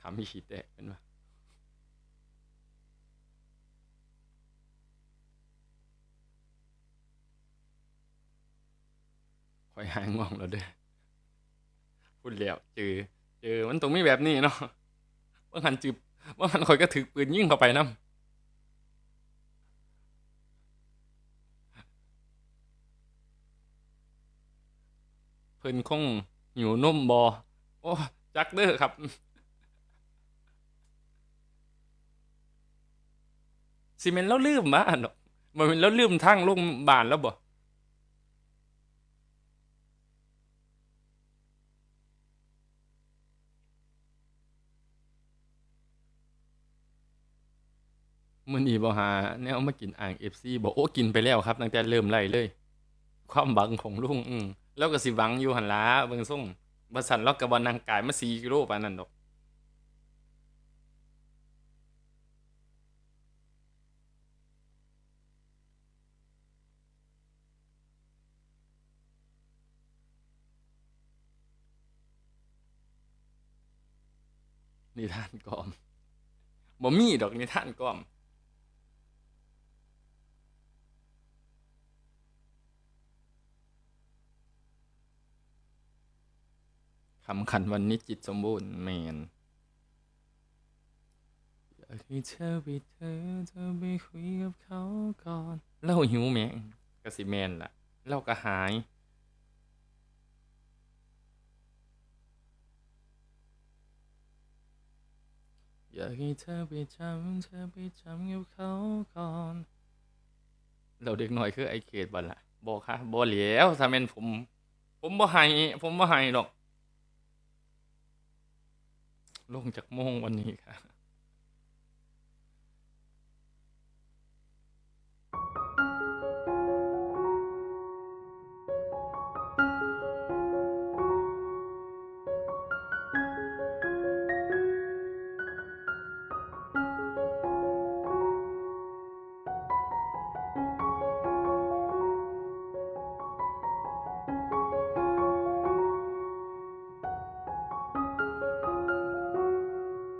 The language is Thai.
ขำมีขีดแตกเป็นปะคอยหาง่วงแล้วเด้อพูดแล้วเจอเจอมันตรงมีแบบนี้เนาะว่าหันจืบว่าหันคอยก็ถือปืนยิงเข้าไปนํเพิ่นคงหิวนมบอโอ้จักเด้อครับ ซีเมนแล้วลืมบ้านดอกมันเป็นแล้วลืมทั้งลงบานแล้วบ่มื้อนี้บ่หาแนวมากินอ่าง FC บ่โอ้กินไปแล้วครับตั้งแต่เริ่มไล่เลย ความหวังของลุงอือแล้วก็สิหวังอยู่หันล่ะเบิ่งทรงบ่ซั่นเราก็บ่นั่งกายมา4กิโลปานนั้นดอก นิทานกอมบ่มีดอกนิทานกอมคำขันวันนี้จิตสมบูรณ์แมนอยากให้เธอไปเธอเธอไปคุยกับเขาก่อนเล่าหิวแมงกสิแมนล่ะเล่าก็หาย อยากให้เธอไปจำเธอไปจำกับเขาก่อน เราเด็กหน่อยคือไอเขตบัลละบอกค่ะบอเหลียวถ้าแม่นผม ผมบ่ให้ผมบ่ให้หรอก ลงจากโมงวันนี้ค่ะ